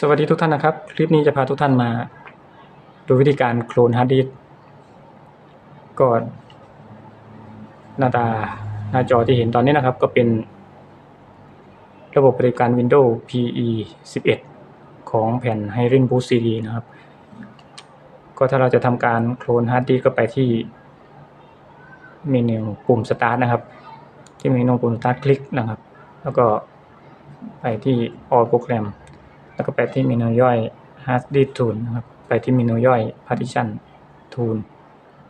สวัสดีทุกท่านนะครับ คลิปนี้จะพาทุกท่านมา ดูวิธีการโคลนฮาร์ดดิสก์ก่อนหน้าตาหน้าจอที่เห็นตอนนี้นะครับ ก็เป็น ระบบปฏิบัติการ Windows PE 11 ของแผ่น h y r i n Boost CD นะครับ ก็ถ้าเราจะทำการโคลนฮาร์ดดิสก์ก็ไปที่เมนูปุ่ม Start นะครับ ที่เมนูปุ่ม Start คลิกนะครับ แล้วก็ไปที่ All Program แล้วก็ไปที่เมนูย่อย Hard Disk Tool นะครับไปที่เมนูย่อย Partition Tool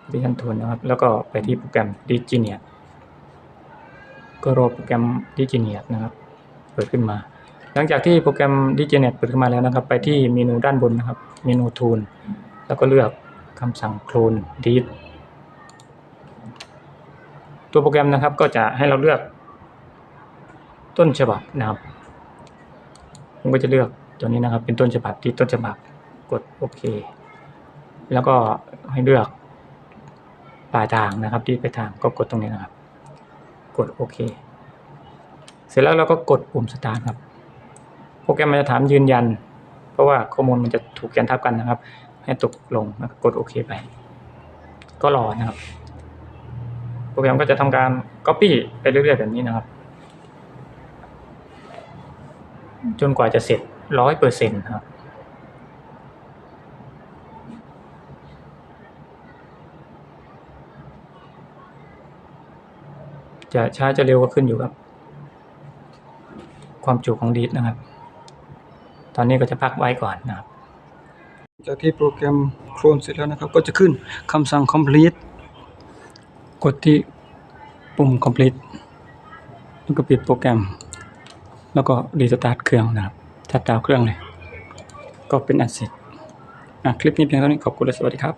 Partition Tool นะครับ แล้วก็ไปที่โปรแกรม Digenius ก็รอโปรแกรม Digenius นะครับ เปิดขึ้นมา หลังจากที่โปรแกรม Digenius เปิดขึ้นมาแล้วนะครับ ไปที่เมนูด้านบนนะครับ เมนู Tool แล้วก็เลือกคำสั่ง Clone Disk ตัวโปรแกรมนะครับก็จะให้เราเลือกต้นฉบับนะครับ ผมก็จะเลือก ตัวนี้นะครับ เป็นต้นฉบับที่ต้นฉบับกดโอเค แล้วก็ให้เลือกปลายทางนะครับ ที่ไปทางก็กดตรงนี้นะครับ กดโอเค เสร็จแล้วเราก็กดปุ่มสตาร์ทครับ โปรแกรมมันจะถามยืนยัน เพราะว่าข้อมูลมันจะถูกยันทับกันนะครับ ให้ตกลงแล้วก็กดโอเคไป ก็รอนะครับ โปรแกรมก็จะทำการ Copy ไปเรื่อยๆแบบนี้นะครับ จนกว่าจะเสร็จ ร้อยเปอร์เซ็นต์ครับจะช้าจะเร็วก็ขึ้นอยู่กับ ความจุของดีสนะครับ ตอนนี้ก็จะพักไว้ก่อนนะครับ จากที่โปรแกรมโคลนเสร็จแล้วนะครับ ก็จะขึ้นคำสั่ง complete กดที่ปุ่ม complete แล้วก็ปิดโปรแกรม แล้วก็รีสตาร์ทเครื่องนะครับ ชัดดาวเครื่องเลย ก็เป็นอันเสร็จอะคลิปนี้เพียงเท่านี้ขอบคุณและสวัสดีครับ